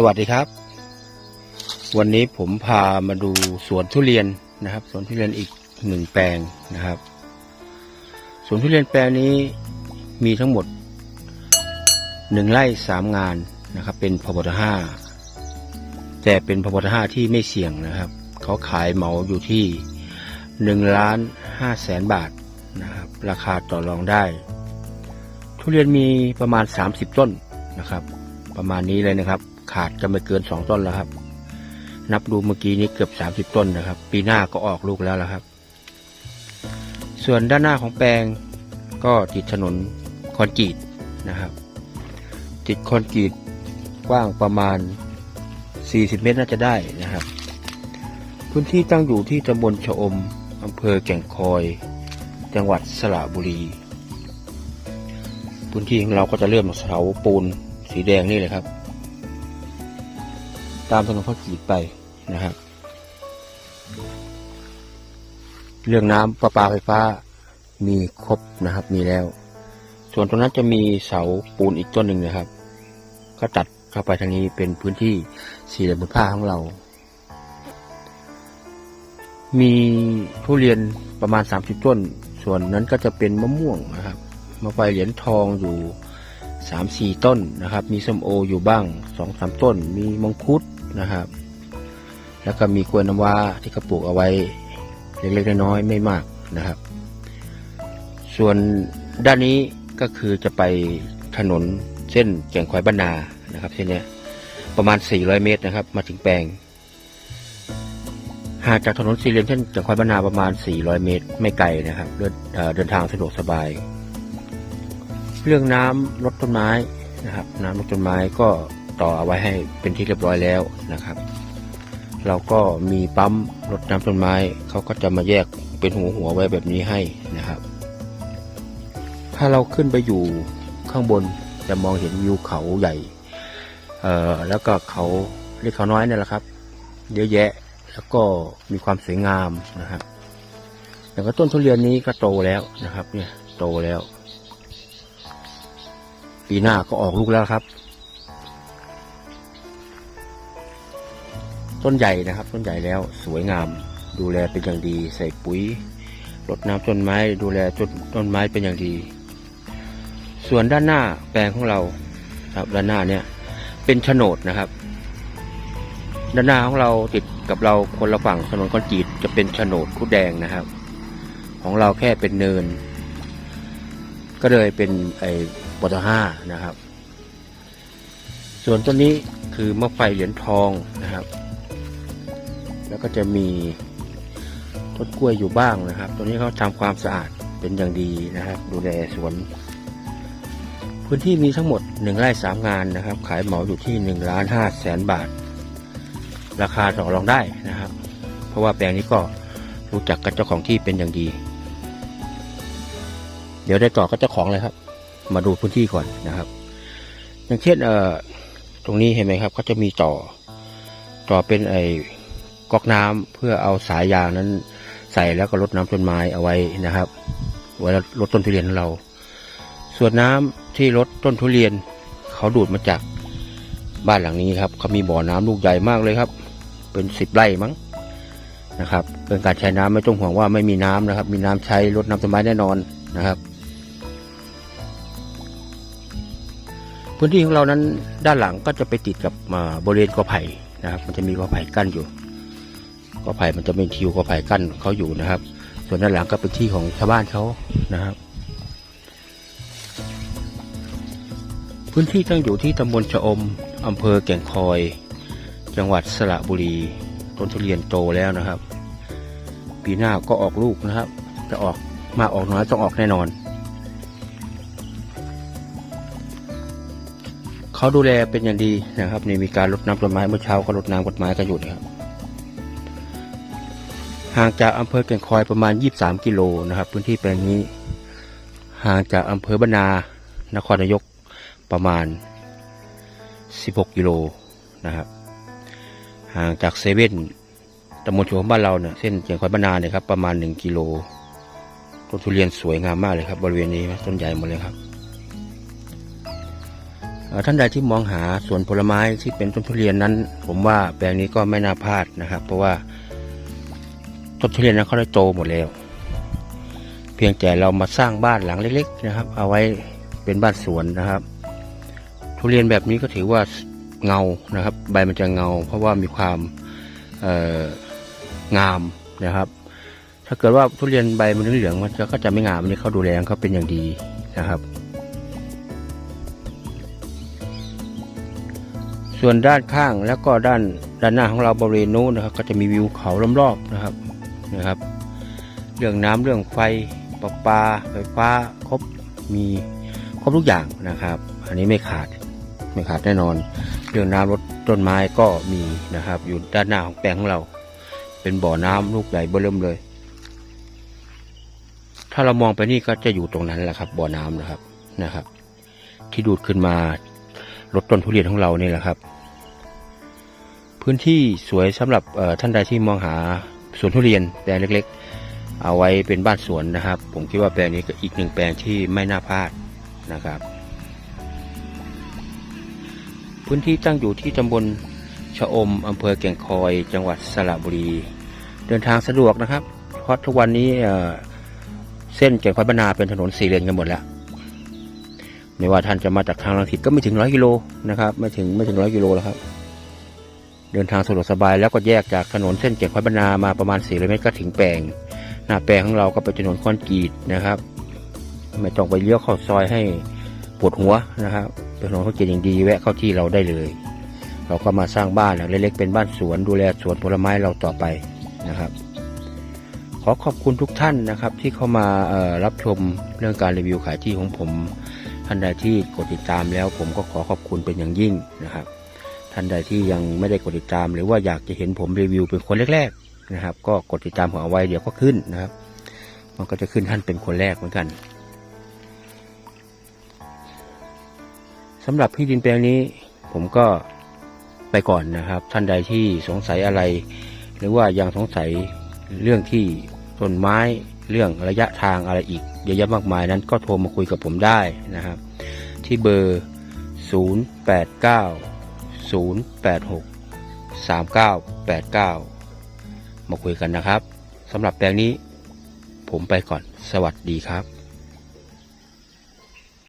สวัสดีครับ วันนี้ผมพามาดูสวนทุเรียนนะครับ สวนทุเรียนอีกหนึ่งแปลงนะครับ สวนทุเรียนแปลงนี้มีทั้งหมดหนึ่งไร่สามงานนะครับ เป็นพบทห้าแต่เป็นพบทห้าที่ไม่เสี่ยงนะครับ เขาขายเหมาอยู่ที่หนึ่งล้านห้าแสนบาทนะครับ ราคาต่อรองได้ ทุเรียนมีประมาณ 30 ต้นนะครับ ประมาณนี้เลยนะครับ ขาดจะไม่เกิน2ต้นแล้วครับ นับดูเมื่อกี้นี้เกือบ30ต้นนะครับ ปีหน้าก็ออกลูกแล้วละครับ ส่วนด้านหน้าของแปลงก็ติดถนนคอนกรีตนะครับ ติดคอนกรีตกว้างประมาณ 40 เมตรน่าจะได้นะครับ พื้นที่ตั้งอยู่ที่ตำบลชะอมอำเภอแก่งคอย จังหวัดสระบุรี พื้นที่ของเราก็จะเริ่มจากเสาปูนสีแดงนี่เลยครับ ตามถนนข้าวขีดไปนะครับ เรื่องน้ำประปาไฟฟ้ามีครบนะครับ มีแล้ว ส่วนตรงนั้นจะมีเสาปูนอีกต้นหนึ่งนะครับ ก็ตัดเข้าไปทางนี้เป็นพื้นที่สี่เหลี่ยมผืนผ้าของเรา มีทุเรียนประมาณ 30 ต้น ส่วนนั้นก็จะเป็นมะม่วงนะครับมะไฟเหรียญทองอยู่สามสี่ต้นนะครับ มีส้มโออยู่บ้างสองสามต้น มีมังคุด นะครับ แล้วก็มีกล้วยน้ำว้าที่เขาปลูกเอาไว้เล็กๆน้อยๆไม่มากนะครับ ส่วนด้านนี้ก็คือจะไปถนนเส้นแก่งควายบ้านนานะครับเส้นนี้ประมาณ 400 เมตรนะครับ มาถึงแปลงห่างจากถนนสี่เหลี่ยมเส้นแก่งควายบ้านนาประมาณ 400 เมตร ไม่ไกลนะครับเดินเเดินทางสะดวกสบาย เรื่องน้ำลดต้นไม้นะครับ น้ำลดต้นไม้ก็ ต่อเอาไว้ให้เป็นที่เรียบร้อยแล้วนะครับ เราก็มีปั๊มรดน้ำต้นไม้เขาก็จะมาแยกเป็นหัวหัวไว้แบบนี้ให้นะครับ ถ้าเราขึ้นไปอยู่ข้างบนจะมองเห็นวิวเขาใหญ่ เอ่อแล้วก็เขาเรียกเขาน้อยนี่แหละครับเยอะแยะแล้วก็มีความสวยงามนะครับอย่างก็ต้นทุเรียนนี้ก็โตแล้วนะครับ เนี่ยโตแล้ว ปีหน้าก็ออกลูกแล้วครับ ต้นใหญ่นะครับ ต้นใหญ่แล้วสวยงาม ดูแลเป็นอย่างดี ใส่ปุ๋ยรดน้ำต้นไม้ ดูแลต้นต้นไม้เป็นอย่างดี ส่วนด้านหน้าแปลงของเราครับด้านหน้าเนี่ย เป็นโฉนดนะครับ ด้านหน้าของเราติดกับเราคนละฝั่งถนนคอนกรีตจะเป็นโฉนดคุดแดงนะครับ ของเราแค่เป็นเนิน ก็เลยเป็นไอ้ปตห้านะครับ ส่วนต้นนี้คือมะไฟเหรียญทองนะครับ แล้วก็จะมีต้นกล้วยอยู่บ้างนะครับ ตัวนี้เขาทำความสะอาดเป็นอย่างดีนะครับ ดูแลสวน พื้นที่มีทั้งหมดหนึ่งไร่สามงานนะครับ ขายเหมาอยู่ที่หนึ่งล้านห้าแสนบาท ราคาต่อรองได้นะครับ เพราะว่าแปลงนี้ก็รู้จักกับเจ้าของที่เป็นอย่างดี เดี๋ยวได้ต่อก็เจ้าของเลยครับ มาดูพื้นที่ก่อนนะครับ อย่างเช่นเอ่อตรงนี้เห็นไหมครับ ก็จะมีต่อ ต่อเป็นไอ ก๊อกน้ำเพื่อเอาสายยางนั้นใส่แล้วก็ลดน้ำต้นไม้เอาไว้นะครับไว้ลดต้นทุเรียนของเรา ส่วนน้ำที่ลดต้นทุเรียนเขาดูดมาจากบ้านหลังนี้ครับเขามีบ่อน้ำลูกใหญ่มากเลยครับ เป็นสิบไร่มั้งนะครับเป็นการใช้น้ำไม่ต้องห่วงว่าไม่มีน้ำนะครับ มีน้ำใช้ลดน้ำต้นไม้แน่นอนนะครับ พื้นที่ของเรานั้นด้านหลังก็จะไปติดกับบริเวณกอไผ่นะครับ มันจะมีกอไผ่กั้นอยู่ กอไผ่มันจะเป็นทิวกอไผ่กั้นเขาอยู่นะครับ ส่วนด้านหลังก็เป็นที่ของชาวบ้านเขานะครับ พื้นที่ตั้งอยู่ที่ตำบลชะอมอำเภอแก่งคอย จังหวัดสระบุรีต้นทุเรียนโตแล้วนะครับ ปีหน้าก็ออกลูกนะครับ จะออกมาออกน้อยต้องออกแน่นอนเขาดูแลเป็นอย่างดีนะครับนี่มีการรดน้ำต้นไม้เมื่อเช้าก็รดน้ำต้นไม้กันอยู่นะครับ ห่างจากอำเภอแก่งคอยประมาณ 23 กิโลนะครับ พื้นที่แปลงนี้ ห่างจากอำเภอบานานครนายกประมาณ 16 กิโลนะครับ ห่างจากเซเว่นตำบลชวบ้านเราเนี่ยเส้นแก่งคอยบานาเนี่ยครับประมาณ 1 กิโลต้นทุเรียนสวยงามมากเลยครับบริเวณนี้ต้นใหญ่หมดเลยครับท่านใดที่มองหาสวนผลไม้ที่เป็นต้นทุเรียนนั้น ผมว่าแปลงนี้ก็ไม่น่าพลาดนะครับ เพราะว่า ต้นทุเรียนนั้นเขาได้โตหมดแล้ว เพียงแต่เรามาสร้างบ้านหลังเล็ก ๆ นะครับ เอาไว้เป็นบ้านสวนนะครับ ทุเรียนแบบนี้ก็ถือว่าเงานะครับ ใบมันจะเงา เพราะว่ามีความงามนะครับ ถ้าเกิดว่าทุเรียนใบมันเหลืองๆมันก็จะไม่งามอันนี้เขาดูแลเขาเป็นอย่างดีนะครับ ส่วนด้านข้างแล้วก็ด้านด้านหน้าของเราบริเวณนู้นนะครับ ก็จะมีวิวเขาล้อมรอบนะครับ นะครับ เรื่องน้ำเรื่องไฟประปาไฟฟ้าครบมีครบทุกอย่างนะครับ อันนี้ไม่ขาดไม่ขาดแน่นอน เรื่องน้ำรดต้นไม้ก็มีนะครับ อยู่ด้านหน้าของแปลงของเรา เป็นบ่อน้ำลูกใหญ่เบิ่มเลย ถ้าเรามองไปนี่ก็จะอยู่ตรงนั้นแหละครับ บ่อน้ำนะครับนะครับ ที่ดูดขึ้นมาลดต้นทุเรียนของเรานี่แหละครับ พื้นที่สวยสำหรับท่านใดที่มองหา สวนทุเรียนแปลงเล็ก ๆ เอาไว้เป็นบ้านสวนนะครับ ผมคิดว่าแปลงนี้ก็อีกหนึ่งแปลงที่ไม่น่าพลาดนะครับ พื้นที่ตั้งอยู่ที่ตำบลชะอมอำเภอแก่งคอย จังหวัดสระบุรี เดินทางสะดวกนะครับ เพราะทุกวันนี้เส้นแก่งคอยบรรณาเป็นถนนสี่เลนกันหมดแล้วไม่ว่าท่านจะมาจากทางลังสิตก็ไม่ถึงร้อยกิโลนะครับ ไม่ถึงไม่ถึงร้อยกิโลแล้วครับ เดินทางสะดวกสบายแล้วก็แยกจากถนนเส้นแก่งคอยบรรณามาประมาณ400เมตรก็ถึงแปลง หน้าแปลงของเราก็เป็นถนนคอนกรีตนะครับ ไม่ต้องไปเลี้ยวเข้าซอยให้ปวดหัวนะครับเป็นถนนคอนกรีตอย่างดีแวะเข้าที่เราได้เลย เราก็มาสร้างบ้านหลังเล็กๆเป็นบ้านสวนดูแลสวนผลไม้เราต่อไปนะครับ ขอขอบคุณทุกท่านนะครับ ที่เข้ามารับชมเรื่องการรีวิวขายที่ของผมท่านใดที่กดติดตามแล้วผมก็ขอขอบคุณเป็นอย่างยิ่งนะครับ ท่านใดที่ยังไม่ได้กดติดตาม หรือว่าอยากจะเห็นผมรีวิวเป็นคนแรกๆนะครับ ก็กดติดตามผมเอาไว้เดี๋ยวก็ขึ้นนะครับ มันก็จะขึ้นท่านเป็นคนแรกเหมือนกันสำหรับที่ดินแปลงนี้ ผมก็ไปก่อนนะครับ ท่านใดที่สงสัยอะไร หรือว่ายังสงสัยเรื่องที่ต้นไม้เรื่องระยะทางอะไรอีกเยอะแยะมากมายนั้นก็โทรมาคุยกับผมได้นะครับ ที่เบอร์ 0 0 8 6 3 9 8 9 มาคุยกันนะครับสำหรับแปลงนี้ ผมไปก่อนสวัสดีครับ